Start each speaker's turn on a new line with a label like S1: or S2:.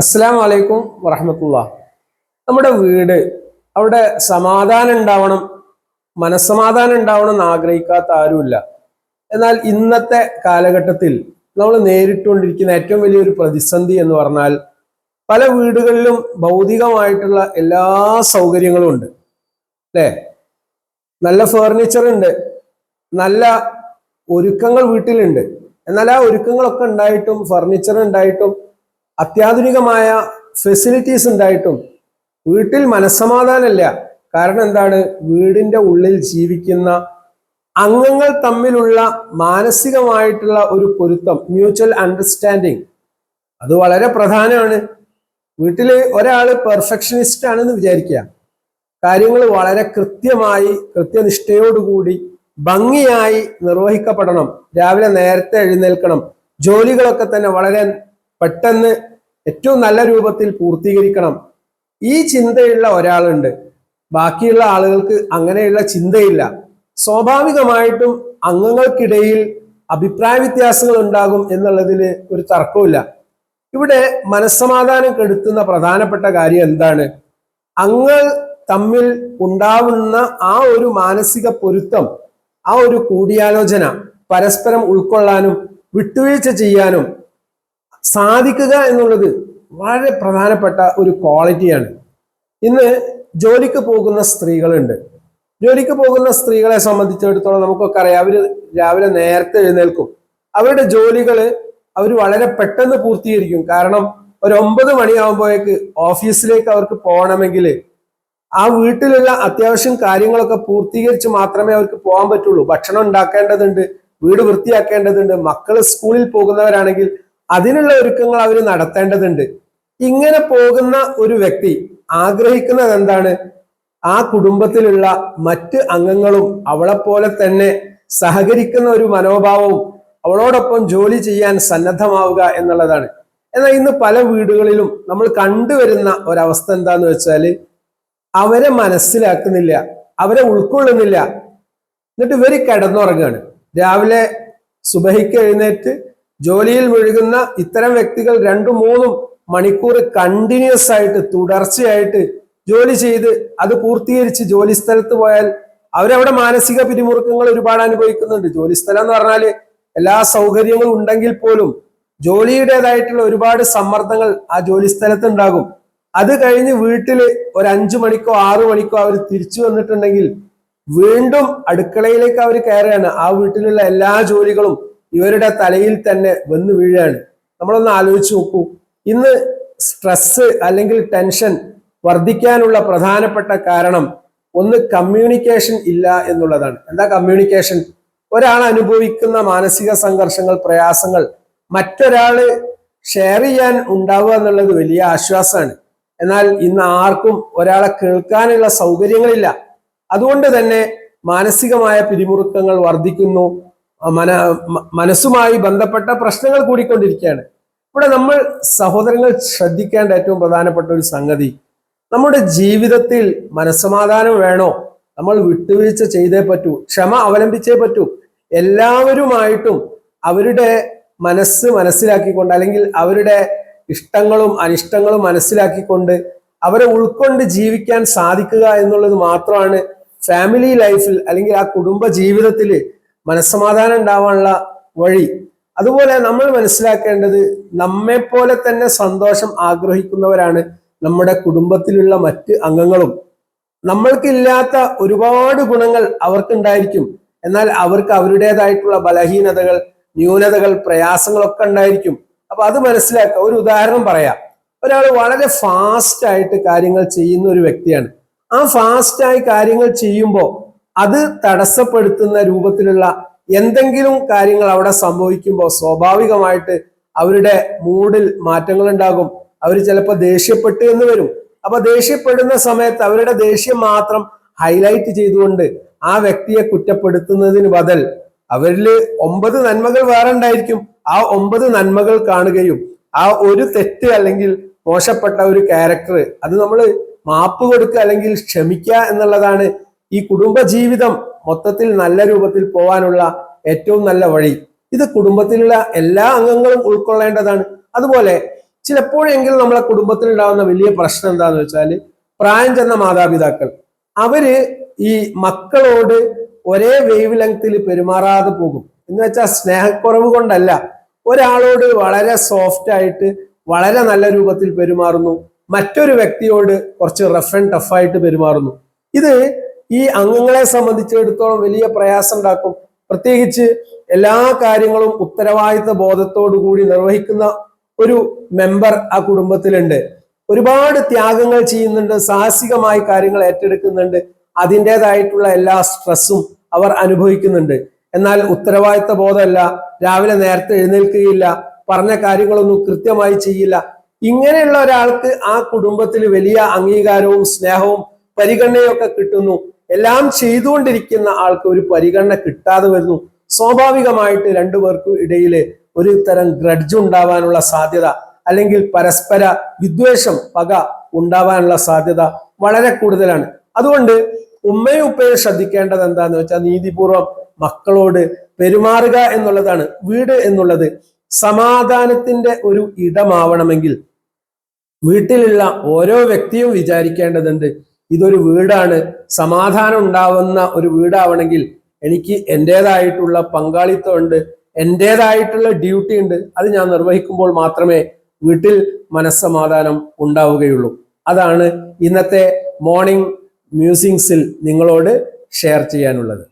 S1: അസ്സാം വലൈക്കും വറഹമത്തുള്ള. നമ്മുടെ വീട് അവിടെ സമാധാനം ഉണ്ടാവണം മനസ്സമാധാനം ഉണ്ടാവണം എന്ന് ആഗ്രഹിക്കാത്ത ആരുമില്ല. എന്നാൽ ഇന്നത്തെ കാലഘട്ടത്തിൽ നമ്മൾ നേരിട്ടുകൊണ്ടിരിക്കുന്ന ഏറ്റവും വലിയൊരു പ്രതിസന്ധി എന്ന് പറഞ്ഞാൽ പല വീടുകളിലും ഭൗതികമായിട്ടുള്ള എല്ലാ സൗകര്യങ്ങളും ഉണ്ട്. അല്ലേ? നല്ല ഫേർണിച്ചർ ഉണ്ട്. നല്ല ഒരുക്കങ്ങൾ വീട്ടിലുണ്ട്. എന്നാൽ ആ ഒരുക്കങ്ങളൊക്കെ ഉണ്ടായിട്ടും ഫർണിച്ചർ ഉണ്ടായിട്ടും അത്യാധുനികമായ ഫെസിലിറ്റീസ് ഉണ്ടായിട്ടും വീട്ടിൽ മനസ്സമാധാനമല്ല. കാരണം എന്താണ്? വീടിന്റെ ഉള്ളിൽ ജീവിക്കുന്ന അംഗങ്ങൾ തമ്മിലുള്ള മാനസികമായിട്ടുള്ള ഒരു പൊരുത്തം മ്യൂച്വൽ അണ്ടർസ്റ്റാൻഡിങ് അത് വളരെ പ്രധാനമാണ്. വീട്ടിൽ ഒരാൾ പെർഫെക്ഷനിസ്റ്റ് ആണെന്ന് വിചാരിക്കുക. കാര്യങ്ങൾ വളരെ കൃത്യമായി കൃത്യനിഷ്ഠയോടുകൂടി ഭംഗിയായി നിർവഹിക്കപ്പെടണം. രാവിലെ നേരത്തെ എഴുന്നേൽക്കണം. ജോലികളൊക്കെ തന്നെ വളരെ പെട്ടെന്ന് ഏറ്റവും നല്ല രൂപത്തിൽ പൂർത്തീകരിക്കണം. ഈ ചിന്തയുള്ള ഒരാളുണ്ട്. ബാക്കിയുള്ള ആളുകൾക്ക് അങ്ങനെയുള്ള ചിന്തയില്ല. സ്വാഭാവികമായിട്ടും അംഗങ്ങൾക്കിടയിൽ അഭിപ്രായ വ്യത്യാസങ്ങൾ ഉണ്ടാകും എന്നുള്ളതിൽ ഒരു തർക്കമില്ല ഇവിടെ മനസ്സമാധാനം കെടുത്തുന്ന പ്രധാനപ്പെട്ട കാര്യം എന്താണ്? അങ്ങൾ തമ്മിൽ ഉണ്ടാവുന്ന ആ ഒരു മാനസിക പൊരുത്തം ആ ഒരു കൂടിയാലോചന പരസ്പരം ഉൾക്കൊള്ളാനും വിട്ടുവീഴ്ച ചെയ്യാനും സാധിക്കുക എന്നുള്ളത് വളരെ പ്രധാനപ്പെട്ട ഒരു ക്വാളിറ്റിയാണ്. ഇന്ന് ജോലിക്ക് പോകുന്ന സ്ത്രീകളുണ്ട്. ജോലിക്ക് പോകുന്ന സ്ത്രീകളെ സംബന്ധിച്ചിടത്തോളം നമുക്കൊക്കെ അറിയാം അവർ രാവിലെ നേരത്തെ എഴുന്നേൽക്കും. അവരുടെ ജോലികൾ അവർ വളരെ പെട്ടെന്ന് പൂർത്തീകരിക്കും. കാരണം ഒരു ഒമ്പത് മണിയാകുമ്പോഴേക്ക് ഓഫീസിലേക്ക് അവർക്ക് പോകണമെങ്കിൽ ആ വീട്ടിലുള്ള അത്യാവശ്യം കാര്യങ്ങളൊക്കെ പൂർത്തീകരിച്ച് മാത്രമേ അവർക്ക് പോകാൻ പറ്റുള്ളൂ. ഭക്ഷണം ഉണ്ടാക്കേണ്ടതുണ്ട് വീട് വൃത്തിയാക്കേണ്ടതുണ്ട് മക്കൾ സ്കൂളിൽ പോകുന്നവരാണെങ്കിൽ അതിനുള്ള ഒരുക്കങ്ങൾ അവർ നടത്തേണ്ടതുണ്ട്. ഇങ്ങനെ പോകുന്ന ഒരു വ്യക്തി ആഗ്രഹിക്കുന്നത് എന്താണ്? ആ കുടുംബത്തിലുള്ള മറ്റ് അംഗങ്ങളും അവളെ പോലെ തന്നെ സഹകരിക്കുന്ന ഒരു മനോഭാവവും അവളോടൊപ്പം ജോലി ചെയ്യാൻ സന്നദ്ധമാവുക എന്നുള്ളതാണ്. എന്നാൽ ഇന്ന് പല വീടുകളിലും നമ്മൾ കണ്ടുവരുന്ന ഒരവസ്ഥ എന്താന്ന് വെച്ചാൽ അവരെ മനസ്സിലാക്കുന്നില്ല അവരെ ഉൾക്കൊള്ളുന്നില്ല. എന്നിട്ട് ഇവർ കിടന്നുറങ്ങാണ്. രാവിലെ സുബഹിക്ക് എഴുന്നേറ്റ് ജോലിയിൽ മുഴുകുന്ന ഇത്തരം വ്യക്തികൾ രണ്ടു മൂന്നും മണിക്കൂർ കണ്ടിന്യൂസ് ആയിട്ട് തുടർച്ചയായിട്ട് ജോലി ചെയ്ത് അത് പൂർത്തീകരിച്ച് ജോലി സ്ഥലത്ത് പോയാൽ അവരവിടെ മാനസിക പിരിമുറുക്കങ്ങൾ ഒരുപാട് അനുഭവിക്കുന്നുണ്ട്. ജോലി സ്ഥലം എന്ന് പറഞ്ഞാൽ എല്ലാ സൗകര്യങ്ങളും ഉണ്ടെങ്കിൽ പോലും ജോലിയുടേതായിട്ടുള്ള ഒരുപാട് സമ്മർദ്ദങ്ങൾ ആ ജോലി സ്ഥലത്ത് ഉണ്ടാകും. അത് കഴിഞ്ഞ് വീട്ടിൽ ഒരു അഞ്ചു മണിക്കോ ആറു മണിക്കോ അവർ തിരിച്ചു വന്നിട്ടുണ്ടെങ്കിൽ വീണ്ടും അടുക്കളയിലേക്ക് അവർ കയറുകയാണ്. ആ വീട്ടിലുള്ള എല്ലാ ജോലികളും ഇവരുടെ തലയിൽ തന്നെ വന്ന് വീഴാണ്. നമ്മളൊന്ന് ആലോചിച്ച് നോക്കൂ. ഇന്ന് സ്ട്രെസ് അല്ലെങ്കിൽ ടെൻഷൻ വർദ്ധിക്കാനുള്ള പ്രധാനപ്പെട്ട കാരണം ഒന്ന് കമ്മ്യൂണിക്കേഷൻ ഇല്ല എന്നുള്ളതാണ്. എന്താ കമ്മ്യൂണിക്കേഷൻ ഒരാൾ അനുഭവിക്കുന്ന മാനസിക സംഘർഷങ്ങൾ പ്രയാസങ്ങൾ മറ്റൊരാൾ ഷെയർ ചെയ്യാൻ ഉണ്ടാവുക എന്നുള്ളത് വലിയ ആശ്വാസമാണ്. എന്നാൽ ഇന്ന് ആർക്കും ഒരാളെ കേൾക്കാനുള്ള സൗകര്യങ്ങളില്ല. അതുകൊണ്ട് തന്നെ മാനസികമായ പിരിമുറുക്കങ്ങൾ വർദ്ധിക്കുന്നു. മന മനസ്സുമായി ബന്ധപ്പെട്ട പ്രശ്നങ്ങൾ കൂടിക്കൊണ്ടിരിക്കുകയാണ്. ഇവിടെ നമ്മൾ സഹോദരങ്ങൾ ശ്രദ്ധിക്കേണ്ട ഏറ്റവും പ്രധാനപ്പെട്ട ഒരു സംഗതി നമ്മുടെ ജീവിതത്തിൽ മനസ്സമാധാനം വേണോ? നമ്മൾ വിട്ടുവീഴ്ച ചെയ്തേ പറ്റൂ ക്ഷമ അവലംബിച്ചേ പറ്റൂ. എല്ലാവരുമായിട്ടും അവരുടെ മനസ്സ് മനസ്സിലാക്കിക്കൊണ്ട് അല്ലെങ്കിൽ അവരുടെ ഇഷ്ടങ്ങളും അനിഷ്ടങ്ങളും മനസ്സിലാക്കിക്കൊണ്ട് അവരെ ഉൾക്കൊണ്ട് ജീവിക്കാൻ സാധിക്കുക എന്നുള്ളത് മാത്രമാണ് ഫാമിലി ലൈഫിൽ അല്ലെങ്കിൽ ആ കുടുംബ ജീവിതത്തിൽ മനസ്സമാധാനം ഉണ്ടാവാനുള്ള വഴി. അതുപോലെ നമ്മൾ മനസ്സിലാക്കേണ്ടത് നമ്മെ പോലെ തന്നെ സന്തോഷം ആഗ്രഹിക്കുന്നവരാണ് നമ്മുടെ കുടുംബത്തിലുള്ള മറ്റ് അംഗങ്ങളും. നമ്മൾക്കില്ലാത്ത ഒരുപാട് ഗുണങ്ങൾ അവർക്കുണ്ടായിരിക്കും. എന്നാൽ അവർക്ക് അവരുടേതായിട്ടുള്ള ബലഹീനതകൾ ന്യൂനതകൾ പ്രയാസങ്ങളൊക്കെ ഉണ്ടായിരിക്കും. അപ്പൊ അത് മനസ്സിലാക്കുക. ഒരു ഉദാഹരണം പറയാം. ഒരാൾ വളരെ ഫാസ്റ്റ് ആയിട്ട് കാര്യങ്ങൾ ചെയ്യുന്ന ഒരു വ്യക്തിയാണ്. ആ ഫാസ്റ്റായി കാര്യങ്ങൾ ചെയ്യുമ്പോൾ അത് തടസ്സപ്പെടുത്തുന്ന രൂപത്തിലുള്ള എന്തെങ്കിലും കാര്യങ്ങൾ അവിടെ സംഭവിക്കുമ്പോൾ സ്വാഭാവികമായിട്ട് അവരുടെ മൂഡിൽ മാറ്റങ്ങൾ ഉണ്ടാകും അവർ ചിലപ്പോൾ ദേഷ്യപ്പെട്ടു എന്ന് വരും. അപ്പൊ ദേഷ്യപ്പെടുന്ന സമയത്ത് അവരുടെ ദേഷ്യം മാത്രം ഹൈലൈറ്റ് ചെയ്തുകൊണ്ട് ആ വ്യക്തിയെ കുറ്റപ്പെടുത്തുന്നതിന് ബദൽ അവരിൽ ഒമ്പത് നന്മകൾ വേറെ ഉണ്ടായിരിക്കും. ആ ഒമ്പത് നന്മകൾ കാണുകയും ആ ഒരു തെറ്റ് അല്ലെങ്കിൽ മോശപ്പെട്ട ഒരു ക്യാരക്ടർ അത് നമ്മൾ മാപ്പ് കൊടുക്കുക അല്ലെങ്കിൽ ക്ഷമിക്കുക എന്നുള്ളതാണ് ഈ കുടുംബജീവിതം മൊത്തത്തിൽ നല്ല രൂപത്തിൽ പോവാനുള്ള ഏറ്റവും നല്ല വഴി. ഇത് കുടുംബത്തിലുള്ള എല്ലാ അംഗങ്ങളും ഉൾക്കൊള്ളേണ്ടതാണ്. അതുപോലെ ചിലപ്പോഴെങ്കിലും നമ്മളെ കുടുംബത്തിൽ ഉണ്ടാകുന്ന വലിയ പ്രശ്നം എന്താന്ന് വെച്ചാൽ പ്രായം ചെന്ന മാതാപിതാക്കൾ. അവർ ഈ മക്കളോട് ഒരേ വേവ് ലെങ്ത്തിൽ പെരുമാറാതെ പോകും. എന്ന് വെച്ചാൽ സ്നേഹക്കുറവ് കൊണ്ടല്ല. ഒരാളോട് വളരെ സോഫ്റ്റ് ആയിട്ട് വളരെ നല്ല രൂപത്തിൽ പെരുമാറുന്നു. മറ്റൊരു വ്യക്തിയോട് കുറച്ച് റഫ് ആൻഡ് ടഫായിട്ട് പെരുമാറുന്നു. ഇത് ഈ അംഗങ്ങളെ സംബന്ധിച്ചിടത്തോളം വലിയ പ്രയാസം ഉണ്ടാക്കും പ്രത്യേകിച്ച് എല്ലാ കാര്യങ്ങളും ഉത്തരവാദിത്ത ബോധത്തോടു കൂടി നിർവഹിക്കുന്ന ഒരു മെമ്പർ ആ കുടുംബത്തിലുണ്ട്. ഒരുപാട് ത്യാഗങ്ങൾ ചെയ്യുന്നുണ്ട് സാഹസികമായി കാര്യങ്ങൾ ഏറ്റെടുക്കുന്നുണ്ട്. അതിന്റെതായിട്ടുള്ള എല്ലാ സ്ട്രെസ്സും അവർ അനുഭവിക്കുന്നുണ്ട്. എന്നാൽ ഉത്തരവാദിത്ത ബോധമല്ല. രാവിലെ നേരത്തെ എഴുന്നേൽക്കുകയില്ല പറഞ്ഞ കാര്യങ്ങളൊന്നും കൃത്യമായി ചെയ്യില്ല. ഇങ്ങനെയുള്ള ഒരാൾക്ക് ആ കുടുംബത്തിൽ വലിയ അംഗീകാരവും സ്നേഹവും പരിഗണനയൊക്കെ കിട്ടുന്നു. എല്ലാം ചെയ്തുകൊണ്ടിരിക്കുന്ന ആൾക്ക് ഒരു പരിഗണന കിട്ടാതെ വരുന്നു. സ്വാഭാവികമായിട്ട് രണ്ടുപേർക്കും ഇടയിൽ ഒരു തരം ഗ്രഡ്ജ് ഉണ്ടാവാനുള്ള സാധ്യത അല്ലെങ്കിൽ പരസ്പര വിദ്വേഷം പക ഉണ്ടാവാനുള്ള സാധ്യത വളരെ കൂടുതലാണ്. അതുകൊണ്ട് ഉമ്മയും ഉപ്പയും ശ്രദ്ധിക്കേണ്ടത് എന്താന്ന് വെച്ചാൽ നീതിപൂർവം മക്കളോട് പെരുമാറുക എന്നുള്ളതാണ്. വീട് എന്നുള്ളത് സമാധാനത്തിന്റെ ഒരു ഇടമാവണമെങ്കിൽ വീട്ടിലുള്ള ഓരോ വ്യക്തിയും വിചാരിക്കേണ്ടതുണ്ട്. ഇതൊരു വീടാണ്. സമാധാനം ഉണ്ടാവുന്ന ഒരു വീടാവണമെങ്കിൽ എനിക്ക് എന്റെതായിട്ടുള്ള പങ്കാളിത്തമുണ്ട് എന്റെതായിട്ടുള്ള ഡ്യൂട്ടി ഉണ്ട്. അത് ഞാൻ നിർവഹിക്കുമ്പോൾ മാത്രമേ വീട്ടിൽ മനസ്സമാധാനം ഉണ്ടാവുകയുള്ളൂ. അതാണ് ഇന്നത്തെ മോർണിംഗ് മ്യൂസിങ്സിൽ നിങ്ങളോട് ഷെയർ ചെയ്യാനുള്ളത്.